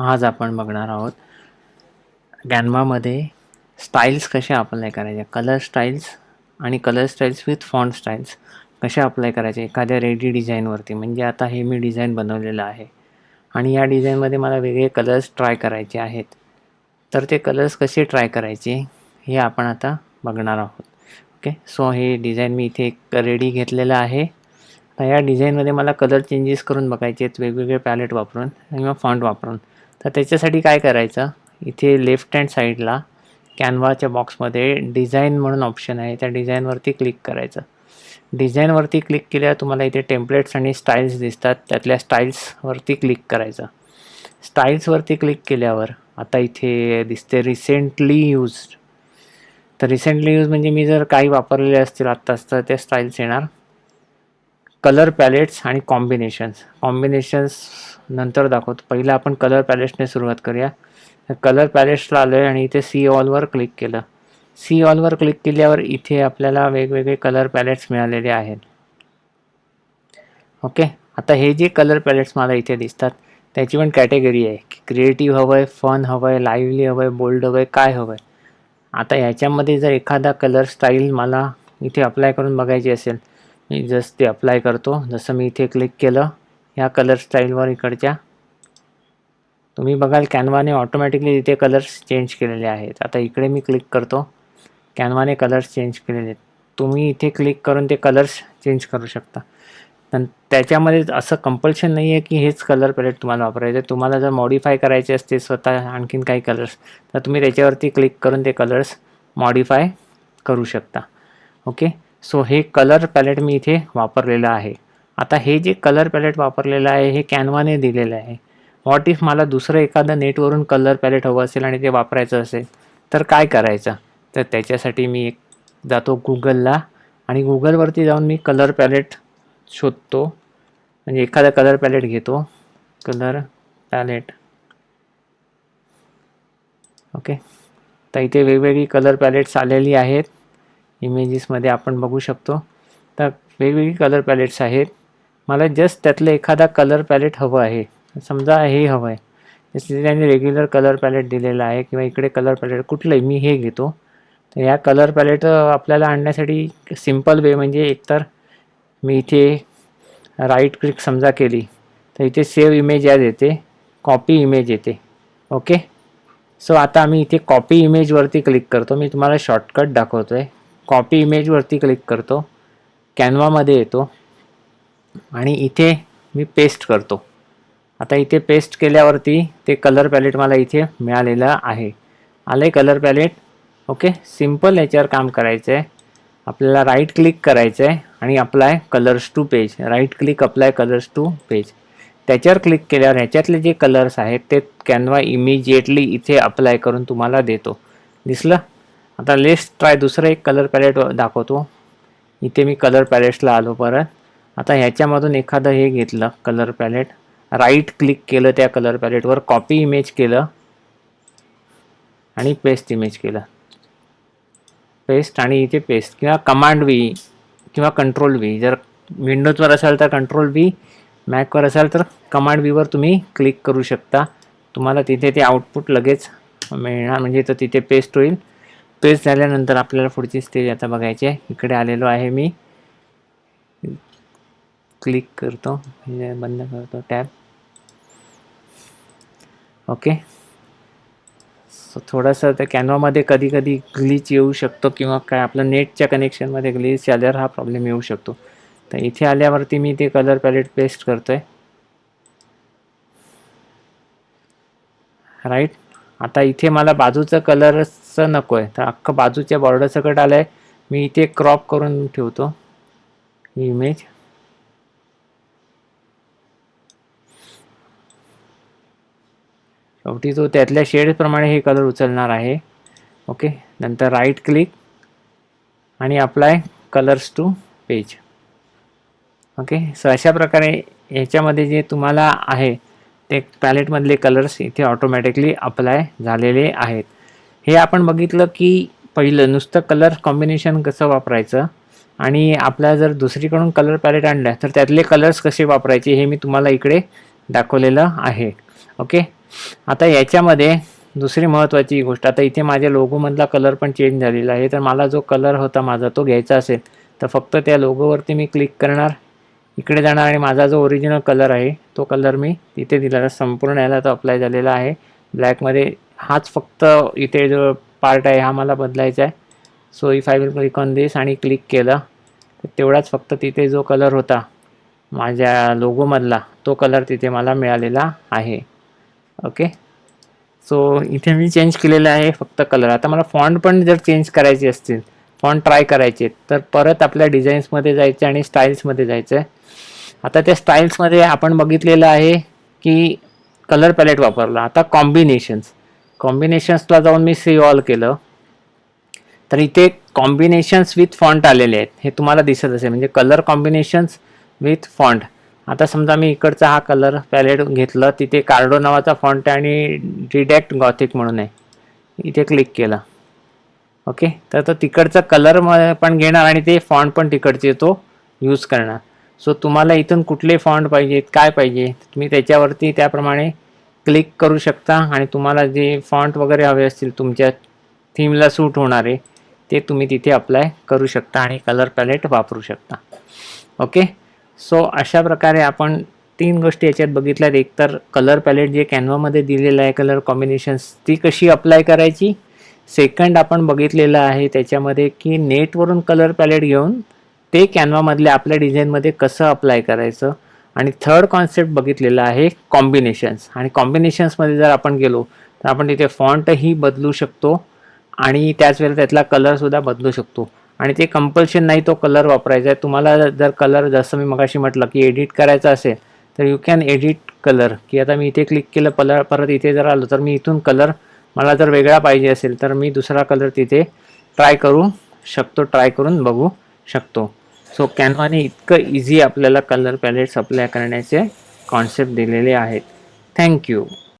आज आपण बघणार आहोत गॅनमामध्ये स्टाईल्स कशा अप्लाय करायच्या कलर स्टाईल्स आणि colour styles with font styles कशा अप्लाय करायचे? एखाद्या रेडी डिझाईनवरती म्हणजे आता हे मी डिझाईन बनवलेलं आहे. आणि या डिझाईनमध्ये मला वेगळे कलर्स ट्राय करायचे आहेत. तर ते कलर्स कसे ट्राय करायचे हे आपण आता बघणार आहोत. ओके सो हे डिझाईन मी इथे एक रेडी घेतलेलं आहे. तर या डिझाईनमध्ये मला कलर चेंजेस करून बघायचे आहेत. वेगवेगळे पॅलेट वापरून किंवा फॉन्ट वापरून. तर त्याच्यासाठी काय करायचं? इथे लेफ्ट हँड साईडला कॅनवाच्या बॉक्समध्ये डिझाईन म्हणून ऑप्शन आहे. त्या डिझाईनवरती क्लिक करायचं. डिझाईनवरती क्लिक केल्यावर तुम्हाला इथे टेम्पलेट्स आणि स्टाईल्स दिसतात. त्यातल्या स्टाईल्सवरती क्लिक करायचं. स्टाईल्सवरती क्लिक केल्यावर आता इथे दिसते रिसेंटली यूज्ड तर रिसेंटली यूज म्हणजे मी जर काही वापरलेले असतील आत्ताच तर त्या स्टाईल्स येणार. कलर पॅलेट्स आणि कॉम्बिनेशन्स. कॉम्बिनेशन्स नंतर दाखवतो. पहिलं आपण कलर पॅलेट्सने सुरुवात करूया. कलर पॅलेट्सला आलो आहे आणि इथे सी ऑलवर क्लिक केलं. सी ऑलवर क्लिक केल्यावर इथे आपल्याला वेगवेगळे कलर पॅलेट्स मिळालेले आहेत. ओके? आता हे जे कलर पॅलेट्स मला इथे दिसतात त्याची पण कॅटेगरी आहे. की क्रिएटिव्ह हवं आहे फन हवं आहे लाईव्हली हवं आहे बोल्ड हवं आहे काय हवं आहे आता ह्याच्यामध्ये जर एखादा कलर स्टाईल मला इथे अप्लाय करून बघायची असेल मी जस्ट ते अप्लाय करतो. जसं मी इथे क्लिक केलं ह्या कलर स्टाईलवर इकडच्या. तुम्ही बघाल कॅनवाने ऑटोमॅटिकली इथे कलर्स चेंज केलेले आहेत. आता इकडे मी क्लिक करतो. कॅनवाने कलर्स चेंज केलेले आहेत. तुम्ही इथे क्लिक करून ते कलर्स चेंज करू शकता. पण त्याच्यामध्ये असं कंपल्शन नाही आहे की हेच कलर पॅलेट तुम्हाला वापरायचं आहे तुम्हाला जर मॉडिफाय करायचे असते स्वतः आणखीन काही कलर्स तर तुम्ही त्याच्यावरती क्लिक करून ते कलर्स मॉडिफाय करू शकता. ओके सो हे कलर पॅलेट मी इथे वापरलेलं आहे. आता हे जे कलर पॅलेट वापरलेलं आहे हे कॅनवाने दिलेलं आहे. व्हॉट इफ मला दुसरं एखादं नेटवरून कलर पॅलेट हवं असेल आणि ते वापरायचं असेल तर काय करायचं? तर त्याच्यासाठी मी एक जातो गुगलला आणि गुगलवरती जाऊन मी कलर पॅलेट शोधतो. म्हणजे एखादा कलर पॅलेट घेतो. कलर पॅलेट ओके तर इथे वेगवेगळी कलर पॅलेट्स आलेली आहेत. इमेजेसमध्ये आपण बघू शकतो. तर वेगवेगळी कलर पॅलेट्स आहेत. मला जस्ट त्यातलं एखादा कलर पॅलेट हवं आहे. समजा हे हवं आहे जसं त्याने रेग्युलर कलर पॅलेट दिलेला आहे किंवा इकडे कलर पॅलेट कुठलंही मी हे घेतो. तर या कलर पॅलेट आपल्याला आणण्यासाठी सिंपल वे म्हणजे एकतर मी इथे राईट क्लिक समजा केली तर इथे सेव्ह इमेज याद येते. कॉपी इमेज येते. ओके सो आता आम्ही इथे कॉपी इमेजवरती क्लिक करतो. मी तुम्हाला शॉर्टकट दाखवतो आहे कॉपी इमेजवरती क्लिक करतो. कॅनवामध्ये येतो. आणि इथे मी पेस्ट करतो. आता इथे पेस्ट केल्यावरती ते कलर पॅलेट मला इथे मिळालेलं आहे. आलं आहे कलर पॅलेट ओके सिंपल याच्यावर काम करायचं आहे आपल्याला राईट क्लिक करायचं आहे आणि apply colours to page right click apply colours to page त्याच्यावर क्लिक केल्यावर ह्याच्यातले जे कलर्स आहेत ते कॅनवा इमिजिएटली इथे अप्लाय करून तुम्हाला देतो. दिसलं? आता लेट्स ट्राय दुसरं एक कलर पॅलेट दाखवतो. इथे मी कलर पॅलेट्सला आलो परत. आता ह्याच्यामधून एखादं हे घेतलं कलर पॅलेट राईट क्लिक केलं त्या कलर पॅलेटवर कॉपी इमेज केलं. आणि पेस्ट इमेज केलं. पेस्ट आणि इथे पेस्ट किंवा कमांड व्ही किंवा कंट्रोल व्ही जर विंडोजवर असाल तर कंट्रोल व्ही मॅकवर असाल तर कमांड व्हीवर तुम्ही क्लिक करू शकता. तुम्हाला तिथे ते आउटपुट लगेच मिळणार म्हणजे तर तिथे पेस्ट होईल. पेस्ट झाल्यानंतर आपल्याला पुढची स्टेज आता बघायची आहे. इकडे आलेलो आहे मी. क्लिक करतो. म्हणजे बंद करतो टॅब ओके सो थोडंसं त्या कॅनवामध्ये कधी कधी ग्लिच येऊ शकतो किंवा काय आपलं नेटच्या कनेक्शनमध्ये ग्लिच आल्यावर हा प्रॉब्लेम येऊ शकतो. तर इथे आल्यावरती मी ते कलर पॅलेट पेस्ट करतो आहे राईट आता इथे मला बाजूचं असं नको आहे. तर अख्खं बाजूच्या बॉर्डर सकट आलं आहे. मी इथे क्रॉप करून ठेवतो. ही इमेज शेवटी तो त्यातल्या शेडप्रमाणे हे कलर उचलणार आहे. ओके नंतर राईट क्लिक आणि apply colours to page okay so अशा प्रकारे ह्याच्यामध्ये जे तुम्हाला आहे ते पॅलेटमधले कलर्स इथे ऑटोमॅटिकली अप्लाय झालेले आहेत. हे आपण बघितलं की पहिलं नुसतं कलर कॉम्बिनेशन कसं वापरायचं? आणि आपल्या जर दुसरीकडून कलर पॅलेट आणलं तर त्यातले कलर्स कसे वापरायचे हे मी तुम्हाला इकडे दाखवलेलं आहे. ओके आता याच्यामध्ये दुसरी महत्त्वाची गोष्ट आता इथे माझ्या लोगोमधला कलर पण चेंज झालेला आहे. तर मला जो कलर होता माझा तो घ्यायचा असेल तर फक्त त्या लोगोवरती मी क्लिक करणार इकडे जाणार आणि माझा जो ओरिजिनल कलर आहे तो कलर मी तिथे दिलेला संपूर्ण याला तो अप्लाय झालेला आहे. ब्लॅकमध्ये हाच फक्त इथे जो पार्ट आहे हा मला बदलायचा आहे. So if I will click on this आणि क्लिक केलं तर तेवढाच फक्त तिथे जो कलर होता माझ्या लोगोमधला तो कलर तिथे मला मिळालेला आहे. ओके सो इथे मी चेंज केलेलं आहे फक्त कलर आता मला फॉन्ट पण जर चेंज करायचे असतील फॉन्ट ट्राय करायचे तर परत आपल्या डिझाईन्समध्ये जायचं आणि स्टाईल्समध्ये जायचं आहे. आता त्या स्टाईल्समध्ये आपण बघितलेलं आहे की कलर पॅलेट वापरला. आता कॉम्बिनेशन्स कॉम्बिनेशन्सला जाऊन मी सी ऑल केलं. तर इथे कॉम्बिनेशन्स विथ फॉन्ट आलेले आहेत. हे तुम्हाला दिसत असेल. म्हणजे कलर कॉम्बिनेशन्स विथ फॉन्ट आता समजा मी इकडचा हा कलर पॅलेट घेतलं तिथे कार्डो नावाचा फॉन्ट आहे आणि डिडॅक्ट गॉथिक म्हणून आहे. इथे क्लिक केलं. ओके? तर तो तिकडचा कलर पण घेणार आणि ते फॉन्ट पण तिकडचे तो यूज करणार. सो तुम्हाला इथून कुठले फॉन्ट पाहिजेत काय पाहिजे तुम्ही त्याच्यावरती त्याप्रमाणे क्लिक करू शकता आणि तुम्हाला जे फॉन्ट वगैरे हवे असतील तुमच्या थीमला सूट होणारे ते तुम्ही तिथे अप्लाय करू शकता आणि कलर पॅलेट वापरू शकता. ओके सो अशा प्रकारे आपण तीन गोष्टी याच्यात बघितल्यात. एक तर कलर पॅलेट जे कॅनवामध्ये दिलेलं आहे कलर कॉम्बिनेशन्स ती कशी अप्लाय करायची? सेकंड आपण बघितलेलं आहे त्याच्यामध्ये की नेटवरून कलर पॅलेट घेऊन ते कॅनवामधल्या आपल्या डिझाईनमध्ये कसं अप्लाय करायचं? आणि थर्ड कॉन्सेप्ट बघितलेला आहे कॉम्बिनेशन्स आणि कॉम्बिनेशन्समध्ये जर आपण गेलो तर आपण तिथे फॉन्टही बदलू शकतो आणि त्याच वेळेला त्यातला कलरसुद्धा बदलू शकतो. आणि ते कंपल्शन नाही तो कलर वापरायचा आहे. तुम्हाला जर कलर जसं मी मगाशी म्हटलं की एडिट करायचं असेल तर यू कॅन एडिट कलर की आता मी इथे क्लिक केलं पलर परत इथे जर आलो तर मी इथून कलर मला जर वेगळा पाहिजे असेल तर मी दुसरा कलर तिथे ट्राय करू शकतो ट्राय करून बघू शकतो. सो कॅनवाने e- इतकं इझी आपल्याला कलर पॅलेट्स अप्लाय करण्याचे कॉन्सेप्ट दिलेले आहेत. Thank you